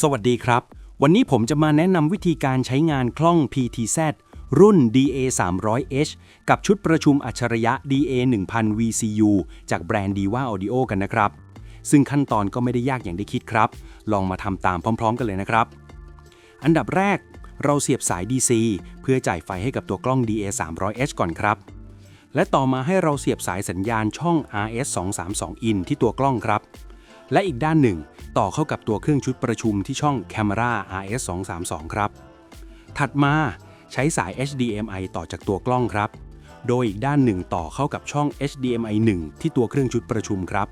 สวัสดีครับ วันนี้ผมจะมาแนะนำวิธีการใช้งานคล่อง PTZ รุ่น DA 300H กับชุดประชุมอัจฉริยะ DA 1000 VCU จากแบรนด์ Diva Audio กันนะครับ ซึ่งขั้นตอนก็ไม่ได้ยากอย่างที่คิดครับ ลองมาทำตามพร้อม ๆ กันเลยนะครับ อันดับแรกเราเสียบสาย DC เพื่อจ่ายไฟให้กับตัวกล้อง DA 300H ก่อนครับ และต่อมาให้เราเสียบสายสัญญาณช่อง RS 232 in ที่ตัวกล้องครับ และอีกด้านหนึ่ง ต่อเข้ากับตัวเครื่องชุดประชุมที่ช่อง Camera RS 232ครับ ถัดมาใช้สาย HDMI ต่อจากตัวกล้องครับ โดยอีกด้านหนึ่งต่อเข้ากับช่อง HDMI 1 ที่ตัวเครื่องชุดประชุมครับ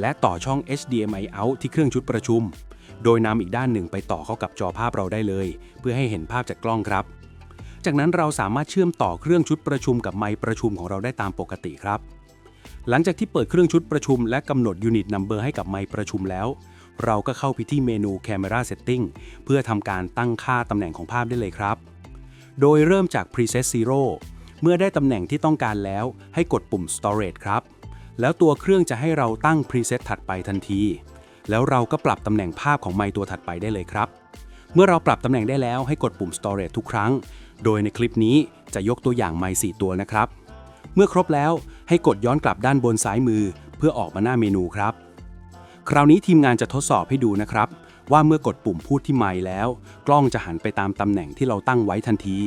และต่อช่อง HDMI out ที่เครื่องชุดประชุม โดยนำอีกด้านหนึ่งไปต่อเข้ากับจอภาพเราได้เลย เพื่อให้เห็นภาพจากกล้องครับ จากนั้นเราสามารถเชื่อมต่อเครื่องชุดประชุมกับไมค์ประชุมของเราได้ตามปกติครับ หลังจากที่เปิดเครื่องชุดประชุมและกำหนด Unit Number ให้กับไมค์ประชุมแล้ว เราก็เข้าไปที่เมนู Camera Setting เพื่อทำการตั้งค่าตำแหน่งของภาพได้เลยครับ โดยเริ่มจาก Preset Zero เมื่อได้ตำแหน่งที่ต้องการแล้ว ให้กดปุ่ม Storage ครับ แล้วตัวเครื่องจะให้เราตั้ง Preset ถัดไปทันที แล้วเราก็ปรับตำแหน่งภาพของไมค์ตัวถัดไปได้เลยครับ เมื่อเราปรับตำแหน่งได้แล้วให้กดปุ่ม Storage ทุกครั้ง โดยในคลิปนี้จะยกตัวอย่างไมค์4ตัวนะครับ เมื่อครบแล้ว ให้กดย้อนกลับด้านบนซ้ายมือ เพื่อออกมาหน้าเมนูครับ คราวนี้ทีมงานจะทดสอบให้ดูนะครับ ว่าเมื่อกดปุ่มพูดที่ไมค์แล้ว กล้องจะหันไปตามตำแหน่งที่เราตั้งไว้ทันที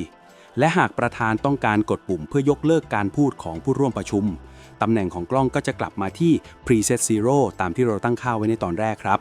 และหากประธานต้องการกดปุ่มเพื่อยกเลิกการพูดของผู้ร่วมประชุมตำแหน่งของกล้องก็จะกลับมาที่ preset zero ตามที่เราตั้งค่าไว้ในตอนแรกครับ